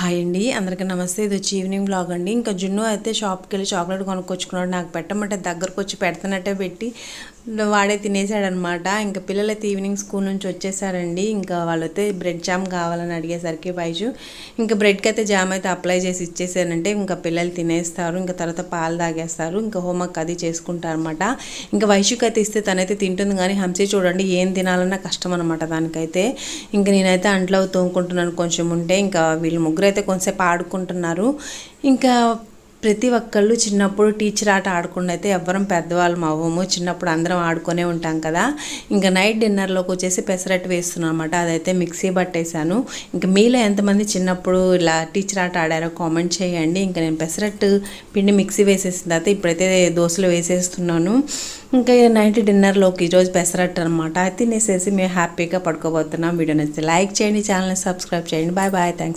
Hi అండి. అందరికీ నమస్తే. ఇది వచ్చి ఈవినింగ్ బ్లాగ్ అండి. ఇంకా జున్ను అయితే షాప్కి వెళ్ళి చాక్లెట్ కొనుక్కొచ్చుకున్నాడు. నాకు పెట్టమంటే దగ్గరకు వచ్చి పెడుతున్నట్టే పెట్టి వాడే తినేసాడనమాట. ఇంకా పిల్లలైతే ఈవినింగ్ స్కూల్ నుంచి వచ్చేసారండి. ఇంకా వాళ్ళైతే బ్రెడ్ జామ్ కావాలని అడిగేసరికి బైజు ఇంకా బ్రెడ్కి అయితే జామ్ అయితే అప్లై చేసి ఇచ్చేసానంటే ఇంకా పిల్లలు తినేస్తారు. ఇంకా తర్వాత పాలు తాగేస్తారు. ఇంకా హోంవర్క్ అది చేసుకుంటారు అనమాట ఇంకా వైశుకి అయితే ఇస్తే తనైతే తింటుంది. కానీ హంసీ చూడండి ఏం తినాలన్నా కష్టం అనమాట దానికైతే. ఇంకా నేనైతే అంట్లో తోముకుంటున్నాను. కొంచెం ఉంటే ఇంకా వీళ్ళు ముగ్గురు అయితే కొంతసేపు ఆడుకుంటున్నారు. ఇంకా ప్రతి ఒక్కళ్ళు చిన్నప్పుడు టీచర్ ఆట ఆడుకుండా అయితే ఎవ్వరం పెద్దవాళ్ళం అవ్వము. చిన్నప్పుడు అందరం ఆడుకునే ఉంటాం కదా. ఇంకా నైట్ డిన్నర్లోకి వచ్చేసి పెసరట్టు వేస్తున్నాను అనమాట అదైతే మిక్సీ పట్టేశాను. ఇంకా మీలో ఎంతమంది చిన్నప్పుడు ఇలా టీచర్ ఆట ఆడారో కామెంట్ చేయండి. ఇంకా నేను పెసరట్టు పిండి మిక్సీ వేసేసిన తర్వాత ఇప్పుడైతే దోశలు వేసేస్తున్నాను. ఇంకా నైట్ డిన్నర్లోకి ఈరోజు పెసరట్టు అనమాట తినేసేసి మేము హ్యాపీగా పడుకోబోతున్నాం. వీడియో నచ్చితే లైక్ చేయండి ఛానల్ని సబ్స్క్రైబ్ చేయండి. Bye bye. థ్యాంక్స్